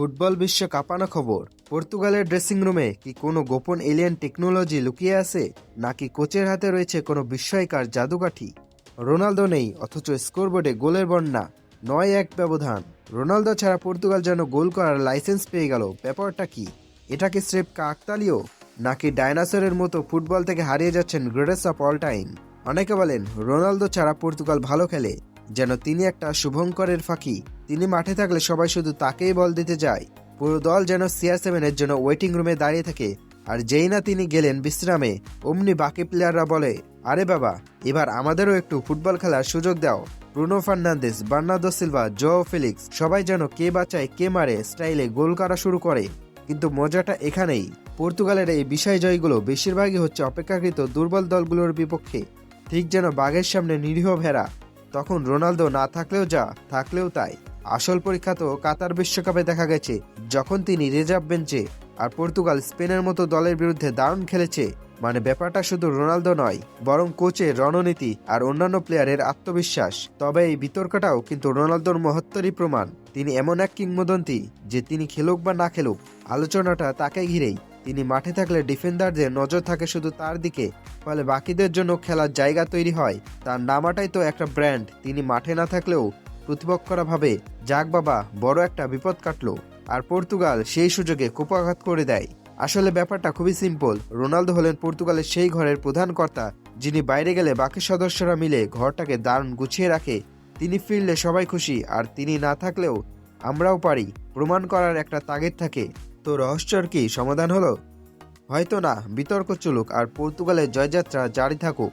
Football বিশ্ব কাঁপানো খবর। পর্তুগালের ড্রেসিং রুমে কি কোনো গোপন এলিয়েন টেকনোলজি লুকিয়ে আছে? নাকি কোচের হাতে রয়েছে কোনো বিস্ময়কার জাদুকাঠি? রোনালদো নেই, অথচ স্কোরবোর্ডে গোলের বন্যা। নয় এক ব্যবধান। রোনালদো ছাড়া পর্তুগাল যেন গোল করার লাইসেন্স পেয়ে গেল। ব্যাপারটা কি? এটা কি স্রেফ কাকতালীয়? নাকি ডাইনোসরের মতো ফুটবল থেকে হারিয়ে যাচ্ছেন গ্রেটেস্ট অফ অল টাইম অনেকে বলেন, রোনালদো ছাড়া পর্তুগাল ভালো খেলে। যেন তিনি একটা শুভঙ্করের ফাঁকি। তিনি মাঠে থাকলে সবাই শুধু তাকেই বল দিতে যায়। পুরো দল যেন সিআর সেভেনের জন্য ওয়েটিং রুমে দাঁড়িয়ে থাকে। আর যেই না তিনি গেলেন বিশ্রামে, অমনি বাকি প্লেয়াররা বলে, আরে বাবা, এবার আমাদেরও একটু ফুটবল খেলার সুযোগ দাও। Bruno Fernandes Bernardo Silva Joao Felix, সবাই যেন কে বাঁচায়, কে মারে স্টাইলে গোল করা শুরু করে। কিন্তু মজাটা এখানেই, পর্তুগালের এই বিষয় জয়গুলো বেশিরভাগই হচ্ছে অপেক্ষাকৃত দুর্বল দলগুলোর বিপক্ষে। ঠিক যেন বাঘের সামনে নিরীহ ভেড়া। তখন রোনালদো না থাকলেও যা, থাকলেও তাই। আসল পরীক্ষা তো কাতার বিশ্বকাপে দেখা গেছে, যখন তিনি রিজার্ভ বেঞ্চে আর পর্তুগাল স্পেনের মতো দলের বিরুদ্ধে দারুণ খেলেছে। মানে ব্যাপারটা শুধু রোনালদো নয়, বরং কোচের রণনীতি আর অন্যান্য প্লেয়ারের আত্মবিশ্বাস। তবে এই বিতর্কটাও কিন্তু রোনালদোর মহত্তরই প্রমাণ। তিনি এমন এক কিংবদন্তি যে তিনি খেলুক বা না খেলুক, আলোচনাটা তাকে ঘিরেই। তিনি মাঠে থাকলে ডিফেন্ডারদের নজর থাকে শুধু তার দিকে, ফলে বাকিদের জন্য খেলার জায়গা তৈরি হয়। তার নামাটাই তো একটা ব্র্যান্ড। তিনি মাঠে না থাকলেও প্রতিপক্ষরা ভাবে, যাক বাবা, বড় একটা বিপদ কাটলো। আর পর্তুগাল সেই সুযোগে কোপাঘাত করে দেয়। আসলে ব্যাপারটা খুবই সিম্পল। রোনালদো হলেন পর্তুগালের সেই ঘরের প্রধান কর্তা, যিনি বাইরে গেলে বাকি সদস্যরা মিলে ঘরটাকে দারুণ গুছিয়ে রাখে। তিনি ফিরলে সবাই খুশি, আর তিনি না থাকলেও আমরাও পারি। প্রমাণ করার একটা তাগিদ থাকে। তো রহস্যর কি সমাধান হলো? হয়তো না, বিতর্ক চলুক, আর পর্তুগালের জয়যাত্রা জারি থাকুক।